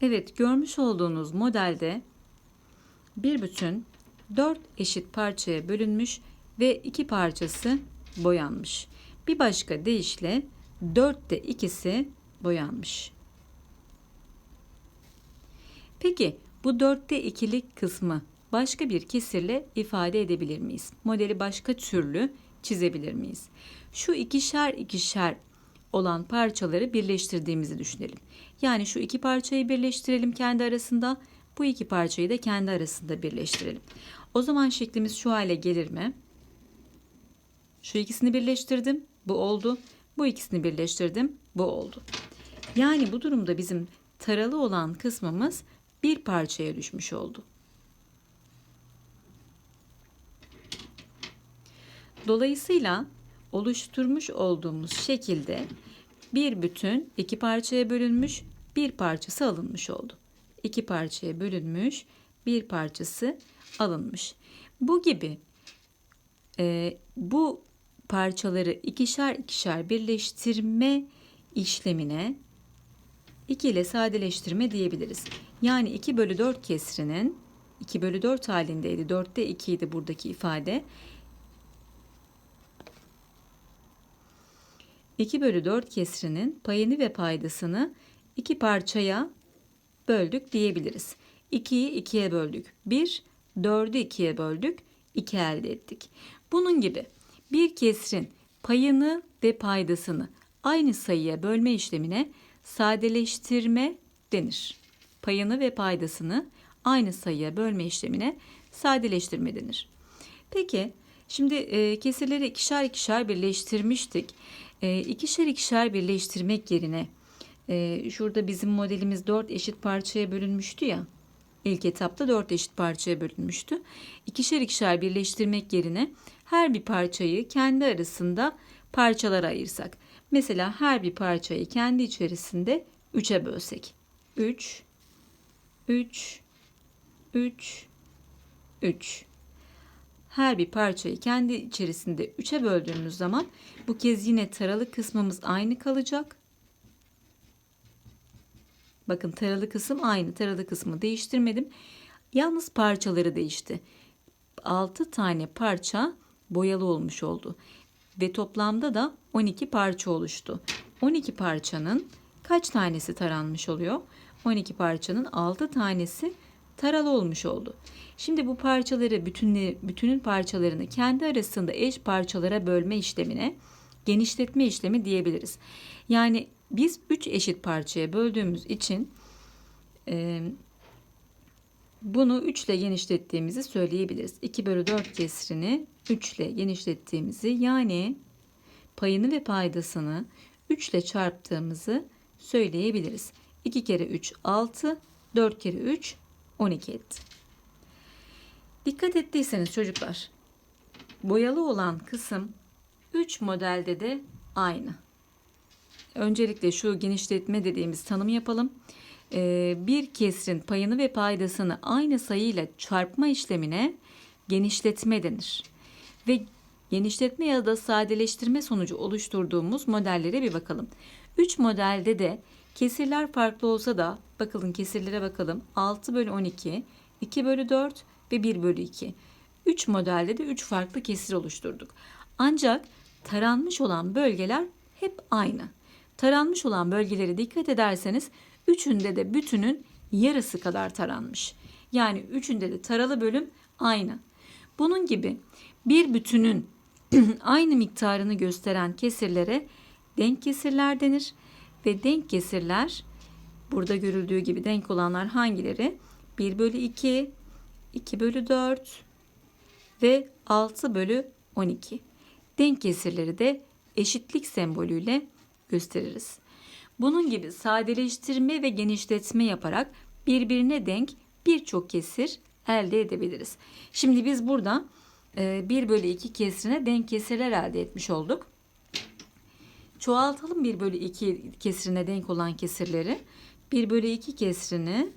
Evet görmüş olduğunuz modelde bir bütün dört eşit parçaya bölünmüş ve iki parçası boyanmış. Bir başka deyişle dörtte ikisi boyanmış. Peki bu dörtte ikilik kısmı başka bir kesirle ifade edebilir miyiz? Modeli başka türlü çizebilir miyiz? Şu ikişer ikişer olan parçaları birleştirdiğimizi düşünelim. Yani şu iki parçayı birleştirelim kendi arasında, bu iki parçayı da kendi arasında birleştirelim. O zaman şeklimiz şu hale gelir mi? Şu ikisini birleştirdim, bu oldu. Bu ikisini birleştirdim, bu oldu. Yani bu durumda bizim taralı olan kısmımız bir parçaya düşmüş oldu. Dolayısıyla oluşturmuş olduğumuz şekilde bir bütün iki parçaya bölünmüş, bir parçası alınmış oldu. İki parçaya bölünmüş, bir parçası alınmış. Bu gibi e, bu parçaları ikişer ikişer birleştirme işlemine 2 ile sadeleştirme diyebiliriz. Yani 2 bölü 4 kesrinin 2 bölü 4 halindeydi. 4'te 2 idi buradaki ifade. 2 bölü 4 kesrinin payını ve paydasını iki parçaya böldük diyebiliriz. 2'yi 2'ye böldük. 1, 4'ü 2'ye böldük. 2 elde ettik. Bunun gibi bir kesrin payını ve paydasını aynı sayıya bölme işlemine sadeleştirme denir. Payını ve paydasını aynı sayıya bölme işlemine sadeleştirme denir. Peki şimdi e, kesirleri ikişer ikişer birleştirmiştik. E, ikişer ikişer birleştirmek yerine e, şurada bizim modelimiz 4 eşit parçaya bölünmüştü ya. İlk etapta 4 eşit parçaya bölünmüştü. İkişer ikişer birleştirmek yerine her bir parçayı kendi arasında parçalara ayırsak. Mesela her bir parçayı kendi içerisinde 3'e bölsek. 3 3 3 3 her bir parçayı kendi içerisinde 3'e böldüğümüz zaman bu kez yine taralı kısmımız aynı kalacak. Bakın taralı kısım aynı. Taralı kısmı değiştirmedim. Yalnız parçaları değişti. 6 tane parça boyalı olmuş oldu. Ve toplamda da 12 parça oluştu. 12 parçanın kaç tanesi taranmış oluyor? 12 parçanın 6 tanesi taralı olmuş oldu. Şimdi bu parçaları bütünle, bütünün parçalarını kendi arasında eş parçalara bölme işlemine genişletme işlemi diyebiliriz. Yani biz 3 eşit parçaya böldüğümüz için e, bunu 3 ile genişlettiğimizi söyleyebiliriz. 2 bölü 4 kesrini 3 ile genişlettiğimizi yani payını ve paydasını 3 ile çarptığımızı söyleyebiliriz. 2 kere 3 6, 4 kere 3 12 etti. Dikkat ettiyseniz çocuklar boyalı olan kısım 3 modelde de aynı. Öncelikle şu genişletme dediğimiz tanımı yapalım. Ee, bir kesrin payını ve paydasını aynı sayıyla çarpma işlemine genişletme denir. Ve genişletme ya da sadeleştirme sonucu oluşturduğumuz modellere bir bakalım. 3 modelde de kesirler farklı olsa da bakalım kesirlere bakalım. 6 bölü 12, 2 bölü 4 ve 1 bölü 2. 3 modelde de 3 farklı kesir oluşturduk. Ancak taranmış olan bölgeler hep aynı. Taranmış olan bölgelere dikkat ederseniz üçünde de bütünün yarısı kadar taranmış. Yani üçünde de taralı bölüm aynı. Bunun gibi bir bütünün aynı miktarını gösteren kesirlere denk kesirler denir ve denk kesirler burada görüldüğü gibi denk olanlar hangileri? 1 bölü 2, 2 bölü 4 ve 6 bölü 12. Denk kesirleri de eşitlik sembolüyle gösteririz. Bunun gibi sadeleştirme ve genişletme yaparak birbirine denk birçok kesir elde edebiliriz. Şimdi biz burada 1 e, bölü 2 kesrine denk kesirler elde etmiş olduk. Çoğaltalım 1 bölü 2 kesrine denk olan kesirleri. 1 bölü 2 kesrini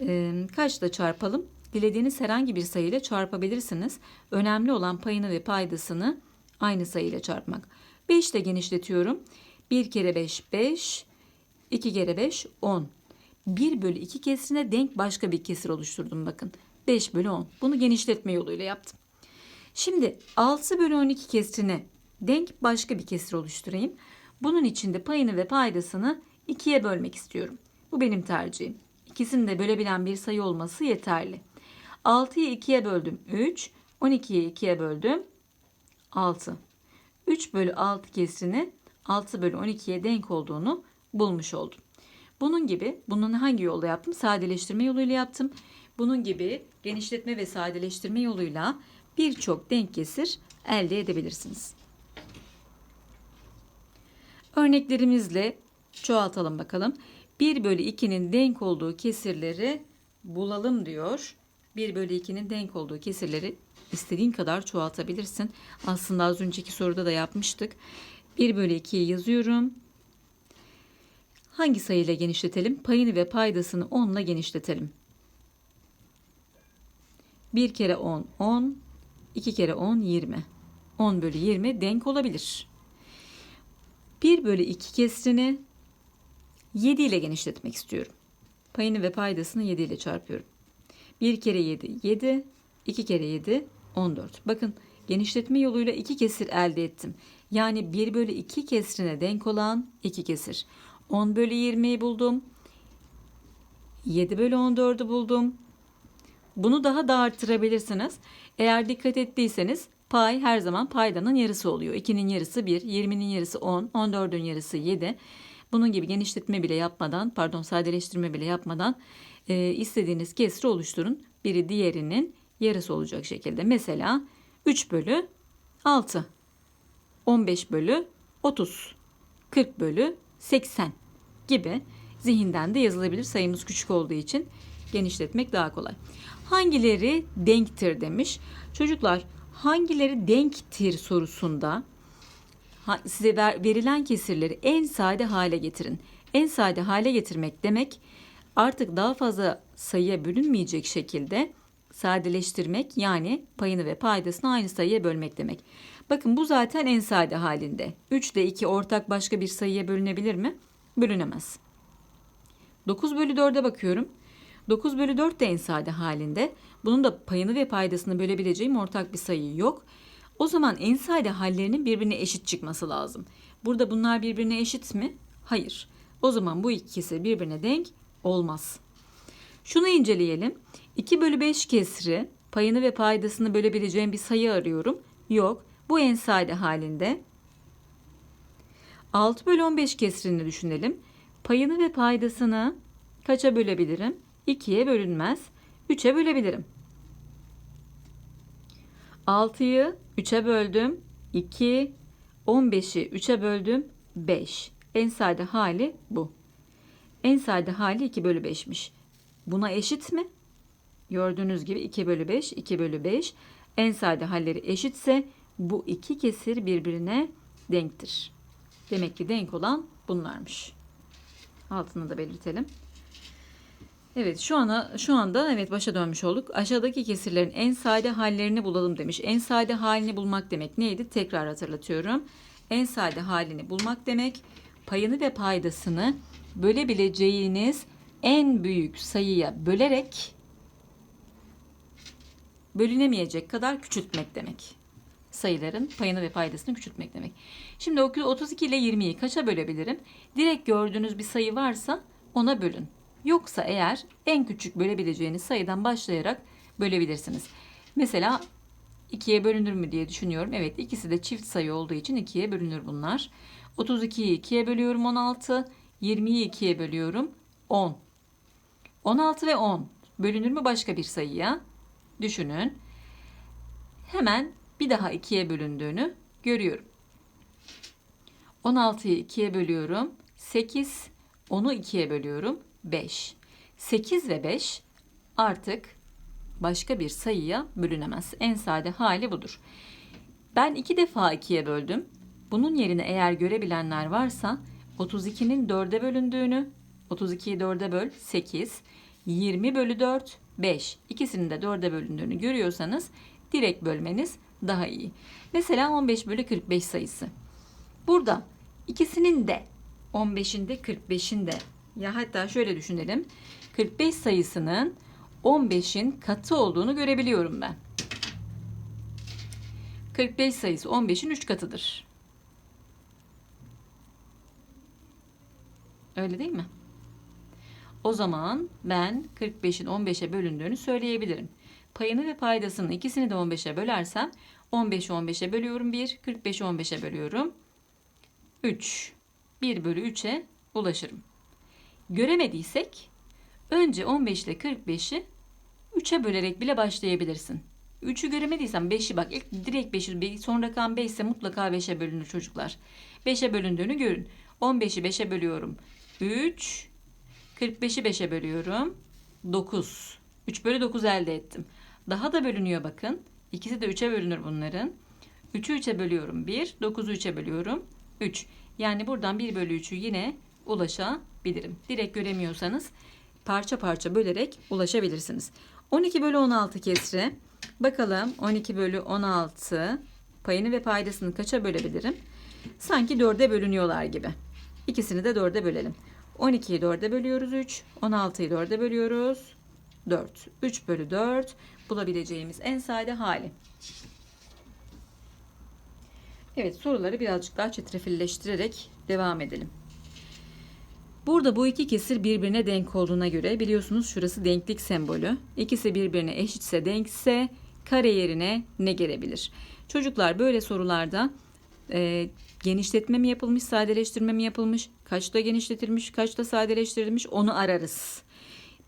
e, kaçla çarpalım? Dilediğiniz herhangi bir sayıyla çarpabilirsiniz. Önemli olan payını ve paydasını aynı sayıyla çarpmak. 5 ile genişletiyorum. 1 kere 5 5, 2 kere 5 10. 1 bölü 2 kesrine denk başka bir kesir oluşturdum bakın. 5 bölü 10. Bunu genişletme yoluyla yaptım. Şimdi 6 bölü 12 kesrine denk başka bir kesir oluşturayım. Bunun için de payını ve paydasını 2'ye bölmek istiyorum. Bu benim tercihim. İkisini de bölebilen bir sayı olması yeterli. 6'yı 2'ye böldüm 3. 12'yi 2'ye böldüm 6. 3 bölü 6 kesrini 6 bölü 12'ye denk olduğunu bulmuş oldum. Bunun gibi bunun hangi yolda yaptım? Sadeleştirme yoluyla yaptım. Bunun gibi genişletme ve sadeleştirme yoluyla birçok denk kesir elde edebilirsiniz. Örneklerimizle çoğaltalım bakalım. 1 bölü 2'nin denk olduğu kesirleri bulalım diyor. 1 bölü 2'nin denk olduğu kesirleri istediğin kadar çoğaltabilirsin. Aslında az önceki soruda da yapmıştık. 1 bölü 2'yi yazıyorum. Hangi sayıyla genişletelim? Payını ve paydasını 10 ile genişletelim. 1 kere 10 10, 2 kere 10 20. 10 bölü 20 denk olabilir. 1 bölü 2 kesrini 7 ile genişletmek istiyorum. Payını ve paydasını 7 ile çarpıyorum. 1 kere 7 7, 2 kere 7 14. Bakın genişletme yoluyla 2 kesir elde ettim. Yani 1 bölü 2 kesrine denk olan 2 kesir. 10 bölü 20'yi buldum. 7 bölü 14'ü buldum. Bunu daha da arttırabilirsiniz. Eğer dikkat ettiyseniz pay her zaman paydanın yarısı oluyor. 2'nin yarısı 1, 20'nin yarısı 10, 14'ün yarısı 7. Bunun gibi genişletme bile yapmadan, pardon sadeleştirme bile yapmadan e, istediğiniz kesri oluşturun. Biri diğerinin yarısı olacak şekilde. Mesela 3 bölü 6, 15 bölü 30, 40 bölü 80 gibi zihinden de yazılabilir. Sayımız küçük olduğu için genişletmek daha kolay. Hangileri denktir demiş. Çocuklar hangileri denktir sorusunda size ver, verilen kesirleri en sade hale getirin. En sade hale getirmek demek artık daha fazla sayıya bölünmeyecek şekilde sadeleştirmek yani payını ve paydasını aynı sayıya bölmek demek. Bakın bu zaten en sade halinde. 3 ile 2 ortak başka bir sayıya bölünebilir mi? Bölünemez. 9 bölü 4'e bakıyorum. 9 bölü 4 de en sade halinde. Bunun da payını ve paydasını bölebileceğim ortak bir sayı yok. O zaman en sade hallerinin birbirine eşit çıkması lazım. Burada bunlar birbirine eşit mi? Hayır. O zaman bu ikisi birbirine denk olmaz. Şunu inceleyelim. 2 bölü 5 kesri payını ve paydasını bölebileceğim bir sayı arıyorum. Yok. Bu en sade halinde. 6 bölü 15 kesrini düşünelim. Payını ve paydasını kaça bölebilirim? 2'ye bölünmez. 3'e bölebilirim. 6'yı 3'e böldüm. 2, 15'i 3'e böldüm. 5. En sade hali bu. En sade hali 2 bölü 5'miş. Buna eşit mi? Gördüğünüz gibi 2 bölü 5, 2 bölü 5. En sade halleri eşitse bu iki kesir birbirine denktir. Demek ki denk olan bunlarmış. Altını da belirtelim. Evet şu ana şu anda evet başa dönmüş olduk. Aşağıdaki kesirlerin en sade hallerini bulalım demiş. En sade halini bulmak demek neydi? Tekrar hatırlatıyorum. En sade halini bulmak demek payını ve paydasını bölebileceğiniz en büyük sayıya bölerek bölünemeyecek kadar küçültmek demek. Sayıların payını ve paydasını küçültmek demek. Şimdi 32 ile 20'yi kaça bölebilirim? Direkt gördüğünüz bir sayı varsa ona bölün. Yoksa eğer en küçük bölebileceğiniz sayıdan başlayarak bölebilirsiniz. Mesela 2'ye bölünür mü diye düşünüyorum. Evet ikisi de çift sayı olduğu için 2'ye bölünür bunlar. 32'yi 2'ye bölüyorum 16. 20'yi 2'ye bölüyorum 10. 16 ve 10 bölünür mü başka bir sayıya? Düşünün. Hemen bir daha 2'ye bölündüğünü görüyorum. 16'yı 2'ye bölüyorum. 8. 10'u 2'ye bölüyorum. 5. 8 ve 5 artık başka bir sayıya bölünemez. En sade hali budur. Ben iki defa 2'ye böldüm. Bunun yerine eğer görebilenler varsa 32'nin 4'e bölündüğünü, 32'yi 4'e böl 8, 20 bölü 4 5. İkisinin de 4'e bölündüğünü görüyorsanız direkt bölmeniz daha iyi. Mesela 15 bölü 45 sayısı. Burada ikisinin de 15'in de 45'in de Ya hatta şöyle düşünelim. 45 sayısının 15'in katı olduğunu görebiliyorum ben. 45 sayısı 15'in 3 katıdır. Öyle değil mi? O zaman ben 45'in 15'e bölündüğünü söyleyebilirim. Payını ve paydasının ikisini de 15'e bölersem 15'i 15'e bölüyorum 1, 45'i 15'e bölüyorum 3. 1 bölü 3'e ulaşırım. Göremediysek önce 15 ile 45'i 3'e bölerek bile başlayabilirsin. 3'ü göremediysen 5'i bak ilk direkt 5'i son rakam 5 ise mutlaka 5'e bölünür çocuklar. 5'e bölündüğünü görün. 15'i 5'e bölüyorum. 3 45'i 5'e bölüyorum. 9. 3 bölü 9 elde ettim. Daha da bölünüyor bakın. İkisi de 3'e bölünür bunların. 3'ü 3'e bölüyorum 1. 9'u 3'e bölüyorum 3. Yani buradan 1 bölü 3'ü yine ulaşabilirim. Direkt göremiyorsanız parça parça bölerek ulaşabilirsiniz. 12 bölü 16 kesri. Bakalım 12 bölü 16 payını ve paydasını kaça bölebilirim? Sanki 4'e bölünüyorlar gibi. İkisini de 4'e bölelim. 12'yi 4'e bölüyoruz 3. 16'yı 4'e bölüyoruz 4. 3 bölü 4 bulabileceğimiz en sade hali. Evet soruları birazcık daha çetrefilleştirerek devam edelim. Burada bu iki kesir birbirine denk olduğuna göre biliyorsunuz şurası denklik sembolü. İkisi birbirine eşitse denkse kare yerine ne gelebilir? Çocuklar böyle sorularda e, genişletme mi yapılmış, sadeleştirme mi yapılmış, kaçta genişletilmiş, kaçta sadeleştirilmiş onu ararız.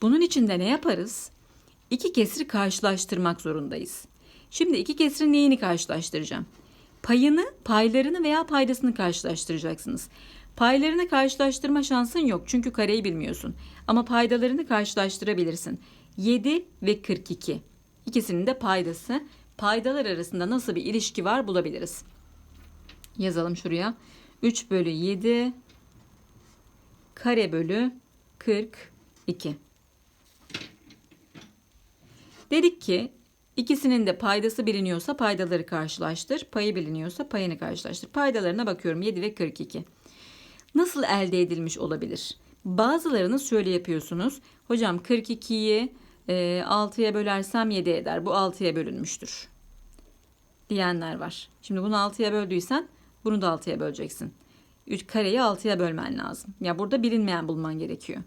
Bunun için de ne yaparız? İki kesri karşılaştırmak zorundayız. Şimdi iki kesrin neyini karşılaştıracağım? Payını, paylarını veya paydasını karşılaştıracaksınız. Paylarını karşılaştırma şansın yok çünkü kareyi bilmiyorsun. Ama paydalarını karşılaştırabilirsin. 7 ve 42. İkisinin de paydası. Paydalar arasında nasıl bir ilişki var bulabiliriz. Yazalım şuraya. 3 bölü 7 kare bölü 42. Dedik ki ikisinin de paydası biliniyorsa paydaları karşılaştır. Payı biliniyorsa payını karşılaştır. Paydalarına bakıyorum 7 ve 42. Nasıl elde edilmiş olabilir? Bazılarını şöyle yapıyorsunuz. Hocam 42'yi e, 6'ya bölersem 7 eder. Bu 6'ya bölünmüştür. Diyenler var. Şimdi bunu 6'ya böldüysen bunu da 6'ya böleceksin. 3 kareyi 6'ya bölmen lazım. Ya burada bilinmeyen bulman gerekiyor.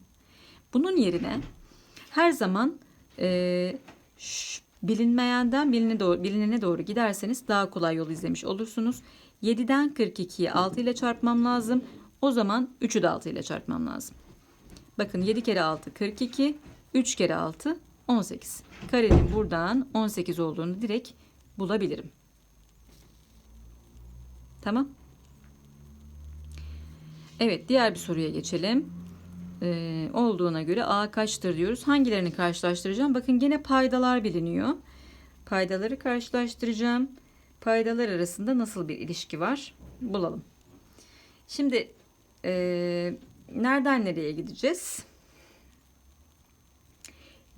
Bunun yerine her zaman e, Şş, bilinmeyenden biline doğru, bilinene doğru giderseniz daha kolay yol izlemiş olursunuz. 7'den 42'yi 6 ile çarpmam lazım. O zaman 3'ü de 6 ile çarpmam lazım. Bakın 7 kere 6 42, 3 kere 6 18. Karenin buradan 18 olduğunu direkt bulabilirim. Tamam. Evet diğer bir soruya geçelim e, olduğuna göre A kaçtır diyoruz. Hangilerini karşılaştıracağım? Bakın gene paydalar biliniyor. Paydaları karşılaştıracağım. Paydalar arasında nasıl bir ilişki var? Bulalım. Şimdi e, nereden nereye gideceğiz?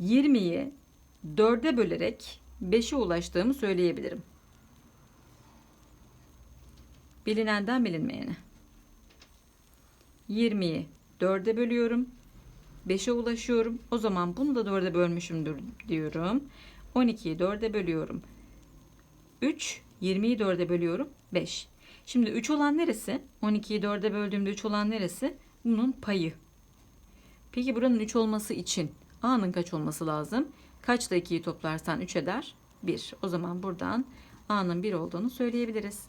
20'yi 4'e bölerek 5'e ulaştığımı söyleyebilirim. Bilinenden bilinmeyene. 20'yi 4'e bölüyorum. 5'e ulaşıyorum. O zaman bunu da 4'e bölmüşümdür diyorum. 12'yi 4'e bölüyorum. 3, 20'yi 4'e bölüyorum. 5. Şimdi 3 olan neresi? 12'yi 4'e böldüğümde 3 olan neresi? Bunun payı. Peki buranın 3 olması için A'nın kaç olması lazım? Kaçla 2'yi toplarsan 3 eder? 1. O zaman buradan A'nın 1 olduğunu söyleyebiliriz.